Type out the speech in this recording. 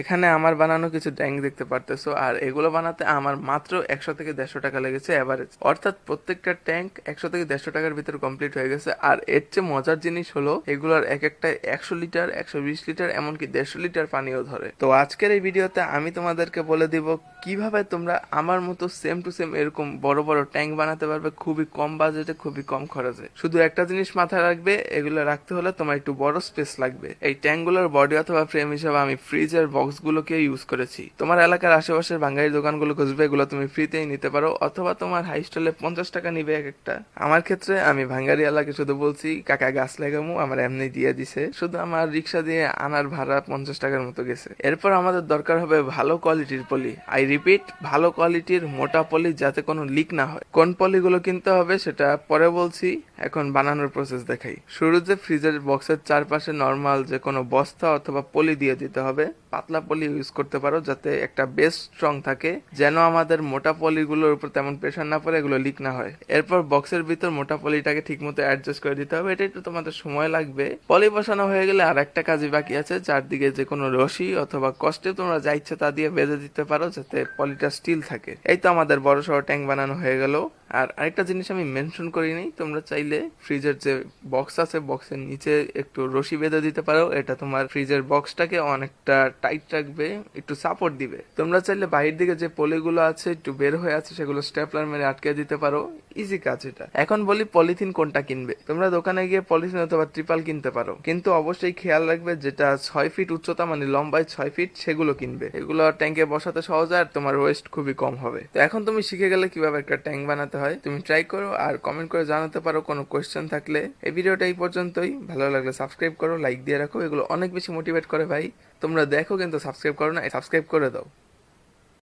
এখানে আমার বানানো কিছু ট্যাঙ্ক দেখতে পারতেছো, আর এগুলো বানাতে আমার মাত্র একশো থেকে দেড়শো টাকা লেগেছে এভারেজ অর্থাৎ প্রত্যেকটা ট্যাঙ্ক একশো থেকে দেড়শো টাকার ভিতরে কমপ্লিট হয়ে গেছে, আর এর চেয়ে মজার জিনিস হলো, এগুলোর এক একটা একশো লিটার, একশো বিশ লিটার, এমনকি দেড়শো লিটার পানিও ধরে। তো আজকের এই ভিডিওতে আমি তোমাদেরকে বলে দিব, কীভাবে তোমরা আমার মতো সেম টু সেম এরকম বড় বড় ট্যাঙ্ক বানাতে পারবে খুবই কম বাজেটে খুবই কম খরচে। শুধু একটা জিনিস মাথায় রাখবে, এগুলো রাখতে হলে তোমার একটু বড় স্পেস লাগবে। এই ট্যাঙ্কগুলোর বডি অথবা ফ্রেম হিসেবে আমি ফ্রিজের বক্সগুলোকে ইউজ করেছি। তোমার এলাকার আশেপাশের বাঙালির দোকানগুলো খুঁজবে, এগুলো তুমি ফ্রিতেই নিতে পারো, অথবা তোমার হাই স্টলে পঞ্চাশ টাকা নিবে এক একটা। আমার ক্ষেত্রে আমি ভাঙ্গারি এলাকে শুধু বলছি, কাকা গাছ লাগামু, আমার এমনি দিয়ে দিছে। শুধু আমার রিক্সা দিয়ে আনার ভাড়া পঞ্চাশ টাকার মতো গেছে। এরপর আমাদের দরকার হবে ভালো কোয়ালিটির পলি। আই রিপিট ভালো কোয়ালিটির মোটা পলি যাতে কোনো লিক না হয়। কোন পলিগুলো কিনতে হবে সেটা পরে বলছি, এখন বানানোর প্রসেস দেখাই। শুরুতে ফ্রিজের বক্সের চারপাশে নর্মাল যে কোনো বস্তা অথবা পলি দিয়ে দিতে হবে। পাতলা পলি ইউজ করতে পারো যাতে একটা বেস স্ট্রং থাকে, যেন আমাদের মোটা পলিগুলোর উপর তেমন প্রেশার না পড়ে, এগুলো লিক না হয়। এরপর বক্সের ভিতর মোটা পলিটাকে ঠিক মতো অ্যাডজাস্ট করে দিতে হবে। এটা একটু তোমাদের সময় লাগবে। পলি বসানো হয়ে গেলে আর একটা কাজই বাকি আছে, চারদিকে যে কোনো রশি অথবা কষ্টে তোমরা যা ইচ্ছে তা দিয়ে বেঁধে দিতে পারো যাতে পলিটা স্টিল থাকে। এই তো আমাদের বড় সড়ো ট্যাঙ্ক বানানো হয়ে গেল। আর আরেকটা জিনিস আমি মেনশন করিনি, তোমরা চাইলে ফ্রিজের যে বক্স আছে বক্সের নিচে একটু রশি বেঁধে দিতে পারো। এটা তোমার ফ্রিজের বক্সটাকে অনেকটা টাইট রাখবে, একটু সাপোর্ট দিবে। তোমরা চাইলে বাইরের দিকে যে পলিগুলো আছে, একটু বের হয়ে আছে, সেগুলো স্টেপলার মেরে আটকে দিতে পারো। ইজি কাজ এটা। এখন বলি পলিথিন কোনটা কিনবে। তোমরা দোকানে গিয়ে পলিথিন অথবা ট্রিপাল কিনতে পারো। কিন্তু অবশ্যই খেয়াল রাখবে যেটা ছয় ফিট উচ্চতা মানে লম্বায় ছয় ফিট সেগুলো কিনবে। এগুলো ট্যাঙ্কে বসাতে সহজ আর তোমার ওয়েস্ট খুবই কম হবে। তো এখন তুমি শিখে গেলে কীভাবে একটা ট্যাঙ্ক বানাতে হয়, তুমি ট্রাই করো আর কমেন্ট করে জানাতে পারো, কোনো কোয়েশ্চেন থাকলে। এই ভিডিওটা এই পর্যন্তই। ভালো লাগলে সাবস্ক্রাইব করো লাইক দিয়ে রাখো। এগুলো অনেক বেশি মোটিভেট করে ভাই। তোমরা দেখো কিন্তু সাবস্ক্রাইব করো না সাবস্ক্রাইব করে দাও।